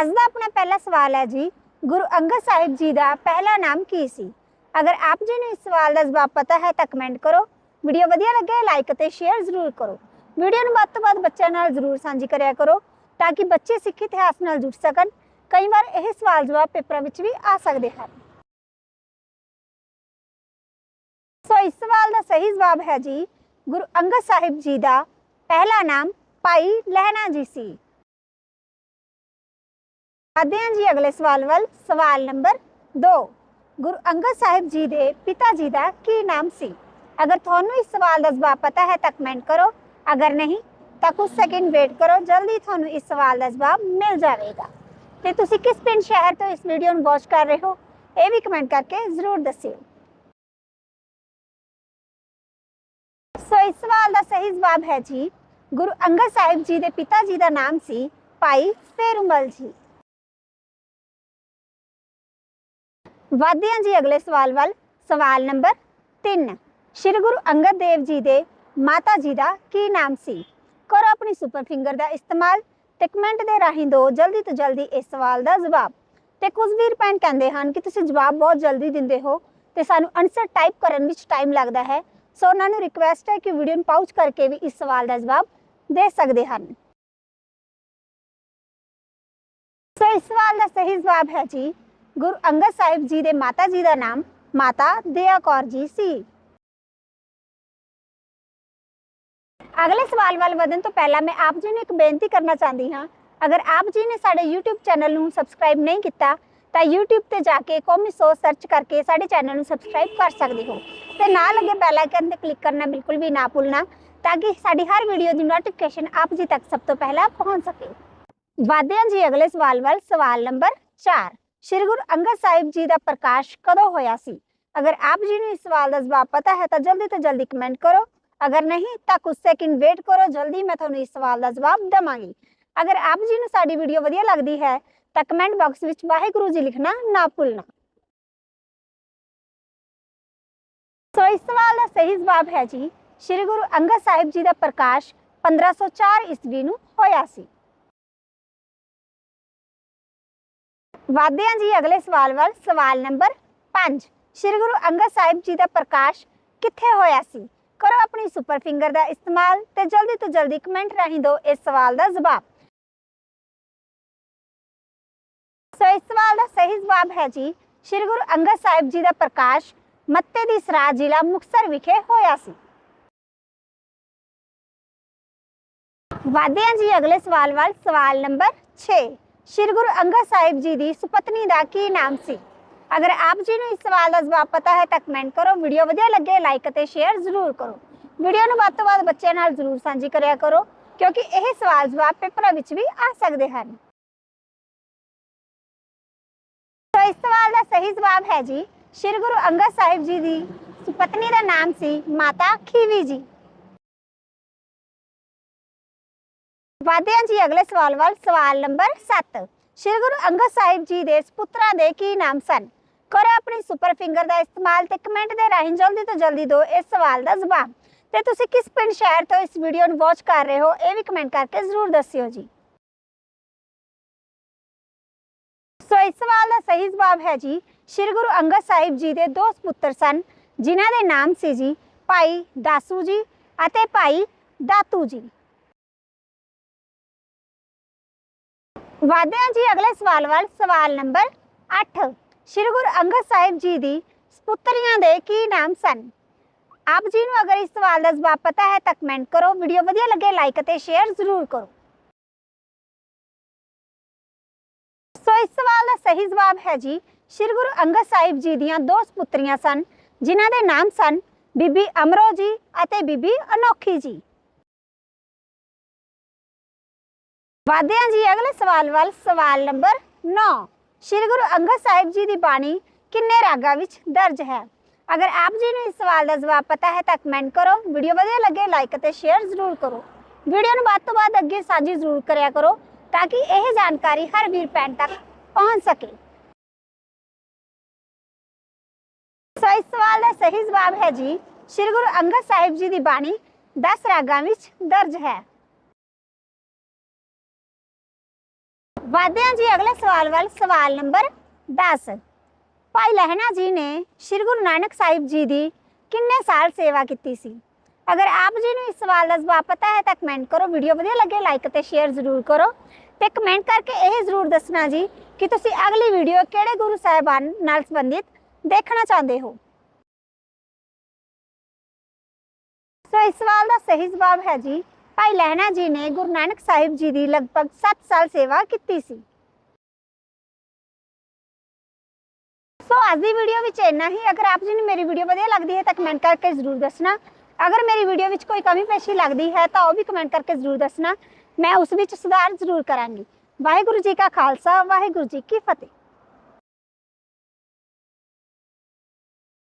ਅੱਜ ਦਾ ਆਪਣਾ ਪਹਿਲਾ ਸਵਾਲ ਹੈ ਜੀ। ਗੁਰੂ ਅੰਗਦ ਸਾਹਿਬ ਜੀ ਦਾ ਪਹਿਲਾ ਨਾਮ ਕੀ ਸੀ? ਅਗਰ ਆਪ ਜੀ ਨੂੰ ਇਸ ਸਵਾਲ ਦਾ ਜਵਾਬ ਪਤਾ ਹੈ ਤਾਂ ਕਮੈਂਟ ਕਰੋ। ਵੀਡੀਓ ਵਧੀਆ ਲੱਗੇ ਲਾਈਕ ਅਤੇ ਸ਼ੇਅਰ ਜ਼ਰੂਰ ਕਰੋ। ਵੀਡੀਓ ਨੂੰ ਵੱਧ ਤੋਂ ਵੱਧ ਬੱਚਿਆਂ ਨਾਲ ਜ਼ਰੂਰ ਸਾਂਝੀ ਕਰਿਆ ਕਰੋ ਤਾਂ ਕਿ ਬੱਚੇ ਸਿੱਖ ਇਤਿਹਾਸ ਨਾਲ ਜੁੜ ਸਕਣ। ਕਈ ਵਾਰ ਇਹ ਸਵਾਲ ਜਵਾਬ ਪੇਪਰਾਂ ਵਿੱਚ ਵੀ ਆ ਸਕਦੇ ਹਨ। ਸੋ ਇਸ ਸਵਾਲ ਦਾ ਸਹੀ ਜਵਾਬ ਹੈ ਜੀ, ਗੁਰੂ ਅੰਗਦ ਸਾਹਿਬ ਜੀ ਦਾ ਪਹਿਲਾ ਨਾਮ ਭਾਈ ਲਹਿਣਾ ਜੀ ਸੀ। ਆਦੇ ਹਾਂ ਜੀ ਅਗਲੇ ਸਵਾਲ ਵੱਲ। ਸਵਾਲ ਨੰਬਰ 2 ਗੁਰੂ ਅੰਗਦ ਸਾਹਿਬ ਜੀ ਦੇ ਪਿਤਾ ਜੀ ਦਾ ਕੀ ਨਾਮ ਸੀ? ਅਗਰ ਤੁਹਾਨੂੰ ਇਸ ਸਵਾਲ ਦਾ ਜਵਾਬ ਪਤਾ ਹੈ ਤਾਂ ਕਮੈਂਟ ਕਰੋ। ਅਗਰ ਨਹੀਂ, ਤਾਂ ਕੁਝ ਸੈਕਿੰਡ ਵੇਟ ਕਰੋ। ਜਲਦੀ ਤੁਹਾਨੂੰ ਇਸ ਸਵਾਲ ਦਾ ਜਵਾਬ ਮਿਲ ਜਾਵੇਗਾ। ਤੇ ਤੁਸੀਂ ਕਿਸ ਪਿੰਡ ਸ਼ਹਿਰ ਤੋਂ ਇਸ ਵੀਡੀਓ ਨੂੰ ਵਾਚ ਕਰ ਰਹੇ ਹੋ? ਇਹ ਵੀ ਕਮੈਂਟ ਕਰਕੇ ਜ਼ਰੂਰ ਦੱਸਿਓ। ਸੋ ਇਸ ਸਵਾਲ ਦਾ ਸਹੀ ਜਵਾਬ ਹੈ ਜੀ, ਗੁਰੂ ਅੰਗਦ ਸਾਹਿਬ ਜੀ ਦੇ ਪਿਤਾ ਜੀ ਦਾ ਨਾਮ ਸੀ ਭਾਈ ਫੇਰੂਮਲ ਜੀ। ਵਧਦੇ ਹਾਂ ਜੀ ਅਗਲੇ ਸਵਾਲ ਵੱਲ। ਸਵਾਲ ਨੰਬਰ 3 ਸ਼੍ਰੀ ਗੁਰੂ ਅੰਗਦ ਦੇਵ ਜੀ ਦੇ ਮਾਤਾ ਜੀ ਦਾ ਕੀ ਨਾਮ ਸੀ? ਕਰੋ ਆਪਣੀ ਸੁਪਰ ਫਿੰਗਰ ਦਾ ਇਸਤੇਮਾਲ। ਤੇ ਕਮੈਂਟ ਦੇ ਰਾਹੀਂ ਦਿਓ ਜਲਦੀ ਤੋਂ ਜਲਦੀ ਇਸ ਸਵਾਲ ਦਾ ਜਵਾਬ। ਤੇ ਕੁਝ ਵੀਰ ਭੈਣ ਕਹਿੰਦੇ ਹਨ ਕਿ ਤੁਸੀਂ ਜਵਾਬ ਬਹੁਤ ਜਲਦੀ ਦਿੰਦੇ ਹੋ ਤੇ ਸਾਨੂੰ ਆਨਸਰ ਟਾਈਪ ਕਰਨ ਵਿੱਚ ਟਾਈਮ ਲੱਗਦਾ ਹੈ। ਸੋ ਉਹਨਾਂ ਨੂੰ ਰਿਕੁਐਸਟ ਹੈ ਕਿ ਵੀਡੀਓ ਨੂੰ ਪਾਉਚ ਕਰਕੇ ਵੀ ਇਸ ਸਵਾਲ ਦਾ ਜਵਾਬ ਦੇ ਸਕਦੇ ਹਨ। ਸੋ ਇਸ ਸਵਾਲ ਦਾ ਸਹੀ ਜਵਾਬ ਹੈ ਜੀ ਗੁਰੂ ਅੰਗਦ ਸਾਹਿਬ ਜੀ ਦੇ ਮਾਤਾ ਜੀ ਦਾ ਨਾਮ ਮਾਤਾ ਦਇਆ ਕੌਰ ਜੀ ਸੀ। ਅਗਲੇ ਸਵਾਲ ਵੱਲ ਵਧਣ ਤੋਂ ਪਹਿਲਾਂ ਮੈਂ ਆਪ ਜੀ ਨੂੰ ਇੱਕ ਬੇਨਤੀ ਕਰਨਾ ਚਾਹੁੰਦੀ ਹਾਂ। ਅਗਰ ਆਪ ਜੀ ਨੇ ਸਾਡੇ YouTube ਚੈਨਲ ਨੂੰ ਸਬਸਕ੍ਰਾਈਬ ਨਹੀਂ ਕੀਤਾ, ਤਾਂ YouTube ਤੇ ਜਾ ਕੇ ਕੌਮੀ ਸੋਚ ਸਰਚ ਕਰਕੇ ਸਾਡੇ ਚੈਨਲ ਨੂੰ ਸਬਸਕ੍ਰਾਈਬ ਕਰ ਸਕਦੇ ਹੋ। ਤੇ ਨਾਲ ਲੱਗੇ ਬੈਲ ਆਈਕਨ ਤੇ ਕਲਿੱਕ ਕਰਨਾ ਬਿਲਕੁਲ ਵੀ ਨਾ ਭੁੱਲਣਾ, ਤਾਂ ਕਿ ਸਾਡੀ ਹਰ ਵੀਡੀਓ ਦੀ ਨੋਟੀਫਿਕੇਸ਼ਨ ਆਪ ਜੀ ਤੱਕ ਸਭ ਤੋਂ ਪਹਿਲਾਂ ਪਹੁੰਚ ਸਕੇ। ਵਾਦਿਆਂ ਜੀ ਅਗਲੇ ਸਵਾਲ ਵੱਲ, ਸਵਾਲ ਨੰਬਰ 4 ਸ਼੍ਰੀ ਗੁਰੂ ਅੰਗਦ ਸਾਹਿਬ ਜੀ ਦਾ ਪ੍ਰਕਾਸ਼ ਕਦੋਂ ਹੋਇਆ ਸੀ? ਅਗਰ ਆਪ ਜੀ ਨੂੰ ਇਸ ਸਵਾਲ ਦਾ ਜਵਾਬ ਪਤਾ ਹੈ ਤਾਂ ਜਲਦੀ ਤੋਂ ਜਲਦੀ ਕਮੈਂਟ ਕਰੋ। ਅਗਰ ਨਹੀਂ ਤਾਂ ਕੁਝ ਸੈਕਿੰਡ ਵੇਟ ਕਰੋ, ਜਲਦੀ ਮੈਂ ਤੁਹਾਨੂੰ ਇਸ ਸਵਾਲ ਦਾ ਜਵਾਬ ਦਵਾਂਗੀ। ਅਗਰ ਆਪ ਜੀ ਨੂੰ ਸਾਡੀ ਵੀਡੀਓ ਵਧੀਆ ਲੱਗਦੀ ਹੈ ਤਾਂ ਕਮੈਂਟ ਬਾਕਸ ਵਿੱਚ ਵਾਹਿਗੁਰੂ ਜੀ ਲਿਖਣਾ ਨਾ ਭੁੱਲਣਾ। ਸੋ ਇਸ ਸਵਾਲ ਦਾ ਸਹੀ ਜਵਾਬ ਹੈ ਜੀ, ਸ਼੍ਰੀ ਗੁਰੂ ਅੰਗਦ ਸਾਹਿਬ ਜੀ ਦਾ ਪ੍ਰਕਾਸ਼ 1504 ਈਸਵੀ ਨੂੰ ਹੋਇਆ ਸੀ। ਵਾਦਦੇ ਹਾਂ ਜੀ ਅਗਲੇ ਸਵਾਲ ਵੱਲ, ਸਵਾਲ ਨੰਬਰ 5 ਸ਼੍ਰੀ ਗੁਰੂ ਅੰਗਦ ਸਾਹਿਬ ਜੀ ਦਾ ਪ੍ਰਕਾਸ਼ ਕਿੱਥੇ ਹੋਇਆ ਸੀ? ਕਰੋ ਆਪਣੀ ਸੁਪਰ ਫਿੰਗਰ ਦਾ ਇਸਤੇਮਾਲ ਤੇ ਜਲਦੀ ਤੋਂ ਜਲਦੀ ਕਮੈਂਟ ਰਾਹੀਂ ਦਿਓ ਇਸ ਸਵਾਲ ਦਾ ਜਵਾਬ। ਸੋ ਇਸ ਸਵਾਲ ਦਾ ਸਹੀ ਜਵਾਬ ਹੈ ਜੀ, ਸ਼੍ਰੀ ਗੁਰੂ ਅੰਗਦ ਸਾਹਿਬ ਜੀ ਦਾ ਪ੍ਰਕਾਸ਼ ਮੱਤੇ ਦੀ ਸਰਾ ਜ਼ਿਲ੍ਹਾ ਮੁਕਤਸਰ ਵਿਖੇ ਹੋਇਆ ਸੀ। ਵਾਦਦੇ ਹਾਂ ਜੀ ਅਗਲੇ ਸਵਾਲ ਵੱਲ, ਸਵਾਲ ਨੰਬਰ 6 ਸ਼੍ਰੀ ਗੁਰੂ ਅੰਗਦ ਸਾਹਿਬ ਜੀ ਦੀ ਸੁਪਤਨੀ ਦਾ ਕੀ ਨਾਮ ਸੀ? ਅਗਰ ਆਪ ਜੀ ਨੂੰ ਇਸ ਸਵਾਲ ਦਾ ਜਵਾਬ ਪਤਾ ਹੈ ਤਾਂ ਕਮੈਂਟ ਕਰੋ ਵੀਡੀਓ ਵਧੀਆ ਲੱਗੇ ਲਾਈਕ ਅਤੇ ਸ਼ੇਅਰ ਜ਼ਰੂਰ ਕਰੋ। ਵੀਡੀਓ ਨੂੰ ਵੱਧ ਤੋਂ ਵੱਧ ਬੱਚਿਆਂ ਨਾਲ ਜ਼ਰੂਰ ਸਾਂਝੀ ਕਰਿਆ ਕਰੋ, ਕਿਉਂਕਿ ਇਹ ਸਵਾਲ ਜਵਾਬ ਪੇਪਰਾਂ ਵਿੱਚ ਵੀ ਆ ਸਕਦੇ ਹਨ। ਸੋ ਇਸ ਸਵਾਲ ਦਾ ਸਹੀ ਜਵਾਬ ਹੈ ਜੀ, ਸ਼੍ਰੀ ਗੁਰੂ ਅੰਗਦ ਸਾਹਿਬ ਜੀ ਦੀ ਸੁਪਤਨੀ ਦਾ ਨਾਮ ਸੀ ਮਾਤਾ ਖੀਵੀ ਜੀ। ਵਾਦਦੇ ਹਾਂ ਜੀ ਅਗਲੇ ਸਵਾਲ ਵੱਲ, ਸਵਾਲ ਨੰਬਰ 7 ਸ਼੍ਰੀ ਗੁਰੂ ਅੰਗਦ ਸਾਹਿਬ ਜੀ ਦੇ ਸੁਪੁੱਤਰਾਂ ਦੇ ਕੀ ਨਾਮ ਸਨ? ਕਰੋ ਆਪਣੀ ਸੁਪਰ ਫਿੰਗਰ ਦਾ ਇਸਤੇਮਾਲ ਤੇ ਕਮੈਂਟ ਦੇ ਰਾਹੀਂ ਜਲਦੀ ਤੋਂ ਜਲਦੀ ਦਿਓ ਇਸ ਸਵਾਲ ਦਾ ਜਵਾਬ ਤੇ ਤੁਸੀਂ ਕਿਸ ਪਿੰਡ ਸ਼ਹਿਰ ਤੋਂ ਇਸ ਵੀਡੀਓ ਨੂੰ ਵਾਚ ਕਰ ਰਹੇ ਹੋ, ਇਹ ਵੀ ਕਮੈਂਟ ਕਰਕੇ ਜ਼ਰੂਰ ਦੱਸਿਓ ਜੀ। ਸੋ ਇਸ ਸਵਾਲ ਦਾ ਸਹੀ ਜਵਾਬ ਹੈ ਜੀ, ਸ਼੍ਰੀ ਗੁਰੂ ਅੰਗਦ ਸਾਹਿਬ ਜੀ ਦੇ ਦੋ ਸੁਪੁੱਤਰ ਸਨ, ਜਿਨ੍ਹਾਂ ਦੇ ਨਾਮ ਸੀ ਜੀ, ਭਾਈ ਦਾਸੂ ਜੀ ਅਤੇ ਭਾਈ ਦਾਤੂ ਜੀ। ਵਾਦਿਆਂ ਜੀ ਅਗਲੇ ਸਵਾਲ ਵੱਲ, ਸਵਾਲ ਨੰਬਰ 8 ਸ਼੍ਰੀ ਗੁਰੂ ਅੰਗਦ ਸਾਹਿਬ ਜੀ ਦੀ ਸਪੁੱਤਰੀਆਂ ਦੇ ਕੀ ਨਾਮ ਸਨ? ਆਪ ਜੀ ਨੂੰ ਅਗਰ ਇਸ ਸਵਾਲ ਦਾ ਜਵਾਬ ਪਤਾ ਹੈ ਤਾਂ ਕਮੈਂਟ ਕਰੋ, ਵੀਡੀਓ ਵਧੀਆ ਲੱਗੇ ਲਾਈਕ ਅਤੇ ਸ਼ੇਅਰ ਜ਼ਰੂਰ ਕਰੋ। ਸੋ ਇਸ ਸਵਾਲ ਦਾ ਸਹੀ ਜਵਾਬ ਹੈ ਜੀ, ਸ਼੍ਰੀ ਗੁਰੂ ਅੰਗਦ ਸਾਹਿਬ ਜੀ ਦੀਆਂ ਦੋ ਸਪੁੱਤਰੀਆਂ ਸਨ, ਜਿਨ੍ਹਾਂ ਦੇ ਨਾਮ ਸਨ ਬੀਬੀ ਅਮਰੋ ਜੀ ਅਤੇ ਬੀਬੀ ਅਨੋਖੀ ਜੀ। ਵਾਦਿਆਂ ਜੀ, ਅਗਲੇ ਸਵਾਲ ਵੱਲ, ਸਵਾਲ ਨੰਬਰ 9 ਸ਼੍ਰੀ ਗੁਰੂ ਅੰਗਦ ਸਾਹਿਬ ਜੀ ਦੀ ਬਾਣੀ ਕਿੰਨੇ ਰਾਗਾਂ ਵਿੱਚ ਦਰਜ ਹੈ? ਅਗਰ ਆਪ ਜੀ ਨੂੰ ਇਸ ਸਵਾਲ ਦਾ ਜਵਾਬ ਪਤਾ ਹੈ, ਤਾਂ ਕਮੈਂਟ ਕਰੋ। ਵੀਡੀਓ ਵਧੀਆ ਲੱਗੇ, ਲਾਈਕ ਅਤੇ ਸ਼ੇਅਰ ਜ਼ਰੂਰ ਕਰੋ। ਵੀਡੀਓ ਨੂੰ ਵੱਧ ਤੋਂ ਵੱਧ ਅੱਗੇ ਸਾਂਝੀ ਜ਼ਰੂਰ ਕਰਿਆ ਕਰੋ, ਤਾਂ ਕਿ ਇਹ ਜਾਣਕਾਰੀ ਹਰ ਵੀਰ ਭੈਣ ਤੱਕ ਪਹੁੰਚ ਸਕੇ। ਸੋ ਇਸ ਸਵਾਲ ਦਾ ਸਹੀ ਜਵਾਬ ਹੈ ਜੀ, ਸ਼੍ਰੀ ਗੁਰੂ ਅੰਗਦ ਸਾਹਿਬ ਜੀ ਦੀ ਬਾਣੀ 10 ਰਾਗਾਂ ਵਿੱਚ ਦਰਜ ਹੈ। ਵਾਧੇ ਹਾਂ ਜੀ ਅਗਲੇ ਸਵਾਲ ਵੱਲ ਸਵਾਲ ਨੰਬਰ 10 ਭਾਈ ਲਹਿਣਾ ਜੀ ਨੇ ਸ੍ਰੀ ਗੁਰੂ ਨਾਨਕ ਸਾਹਿਬ ਜੀ ਦੀ ਕਿੰਨੇ ਸਾਲ ਸੇਵਾ ਕੀਤੀ ਸੀ? ਅਗਰ ਆਪ ਜੀ ਨੂੰ ਇਸ ਸਵਾਲ ਦਾ ਜਵਾਬ ਪਤਾ ਹੈ ਤਾਂ ਕਮੈਂਟ ਕਰੋ ਵੀਡੀਓ ਵਧੀਆ ਲੱਗੇ ਲਾਈਕ ਅਤੇ ਸ਼ੇਅਰ ਜ਼ਰੂਰ ਕਰੋ। ਤੇ ਕਮੈਂਟ ਕਰਕੇ ਇਹ ਜ਼ਰੂਰ ਦੱਸਣਾ ਜੀ ਕਿ ਤੁਸੀਂ ਅਗਲੀ ਵੀਡੀਓ ਕਿਹੜੇ ਗੁਰੂ ਸਾਹਿਬਾਨ ਨਾਲ ਸੰਬੰਧਿਤ ਦੇਖਣਾ ਚਾਹੁੰਦੇ ਹੋ? ਸੋ ਇਸ ਸਵਾਲ ਦਾ ਸਹੀ ਜਵਾਬ ਹੈ ਜੀ ਭਾਈ ਲਹਿਣਾ ਜੀ ਨੇ ਗੁਰੂ ਨਾਨਕ ਸਾਹਿਬ ਜੀ ਦੀ ਲਗਭਗ 7 ਸਾਲ ਸੇਵਾ ਕੀਤੀ ਸੀ। ਸੋ ਅੱਜ ਦੀ ਵੀਡੀਓ ਵਿੱਚ ਇੰਨਾ ਹੀ। ਅਗਰ ਆਪ ਜੀ ਨੂੰ ਮੇਰੀ ਵੀਡੀਓ ਵਧੀਆ ਲੱਗਦੀ ਹੈ ਤਾਂ ਕਮੈਂਟ ਕਰਕੇ ਜ਼ਰੂਰ ਦੱਸਣਾ। ਅਗਰ ਮੇਰੀ ਵੀਡੀਓ ਵਿੱਚ ਕੋਈ ਕਮੀ ਪੇਸ਼ੀ ਲੱਗਦੀ ਹੈ ਤਾਂ ਉਹ ਵੀ ਕਮੈਂਟ ਕਰਕੇ ਜ਼ਰੂਰ ਦੱਸਣਾ। ਮੈਂ ਉਸ ਵਿੱਚ ਸੁਧਾਰ ਜ਼ਰੂਰ ਕਰਾਂਗੀ। ਵਾਹਿਗੁਰੂ ਜੀ ਕਾ ਖਾਲਸਾ, ਵਾਹਿਗੁਰੂ ਜੀ ਕੀ ਫਤਿਹ।